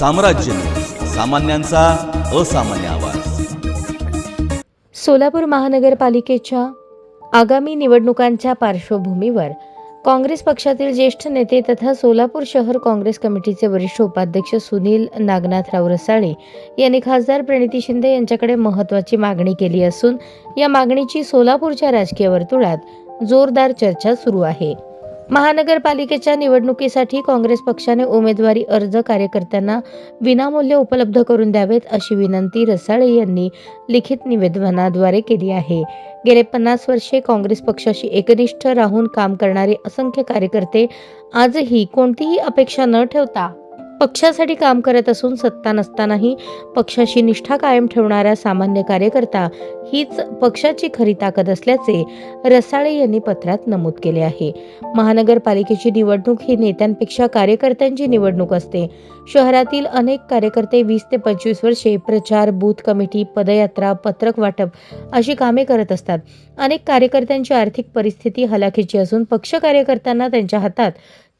साम्राज्य. सामान्यांचा असामान्य आवाज. सोलापूर महानगरपालिकेच्या आगामी निवडणुकांच्या पार्श्वभूमीवर काँग्रेस पक्षातील ज्येष्ठ नेते तथा सोलापूर शहर काँग्रेस कमिटीचे वरिष्ठ उपाध्यक्ष सुनील नागनाथराव रसाळे यांनी खासदार प्रणिती शिंदे यांच्याकडे महत्त्वाची मागणी केली असून या मागणीची सोलापूरच्या राजकीय वर्तुळात जोरदार चर्चा सुरू आहे. महानगरपालिकेच्या निवडणुकीसाठी काँग्रेस पक्षाने उमेदवारी अर्ज कार्यकर्त्यांना विनामूल्य उपलब्ध करून द्यावेत अशी विनंती रसाळे यांनी लिखित निवेदनाद्वारे केली आहे. गेले पन्नास वर्षे काँग्रेस पक्षाशी एकनिष्ठ राहून काम करणारे असंख्य कार्यकर्ते आजही कोणतीही अपेक्षा न ठेवता पक्षासाठी काम करत असून सत्ता नसतानाही पक्षाशी निष्ठा कायम ठेवणारा सामान्य कार्यकर्ता हीच पक्षाची खरी ताकद असल्याचे रसाळे यांनी पत्रात नमूद केले आहे. महानगरपालिकेची निवडणूक ही नेत्यांपेक्षा कार्यकर्त्यांची निवडणूक असते. शहरातील अनेक कार्यकर्ते वीस ते पंचवीस वर्षे प्रचार बूथ कमिटी पदयात्रा पत्रक वाटप अशी कामे करत असतात. अनेक कार्यकर्त्यांची आर्थिक परिस्थिती हलाखीची असून पक्ष कार्यकर्त्यांना त्यांच्या हातात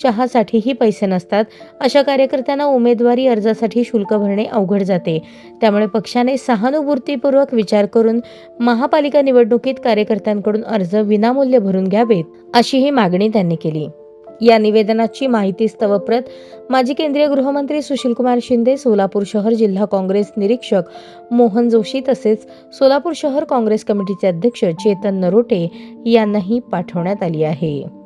चहासाठीही पैसे नसतात. अशा कार्यकर्त्यांना उमेदवारी अर्जासाठी शुल्क भरणे अवघड जाते. त्यामुळे पक्षाने सहानुभूतीपूर्वक विचार करून महापालिका निवडणुकीत कार्यकर्त्यांकडून अर्ज विनामूल्य भरून घ्यावेत अशीही मागणी त्यांनी केली. या निवेदनाची माहिती स्तवप्रत माजी केंद्रीय गृहमंत्री सुशीलकुमार शिंदे सोलापूर शहर जिल्हा काँग्रेस निरीक्षक मोहन जोशी तसेच सोलापूर शहर काँग्रेस कमिटीचे अध्यक्ष चेतन नरोटे यांनाही पाठवण्यात आली आहे.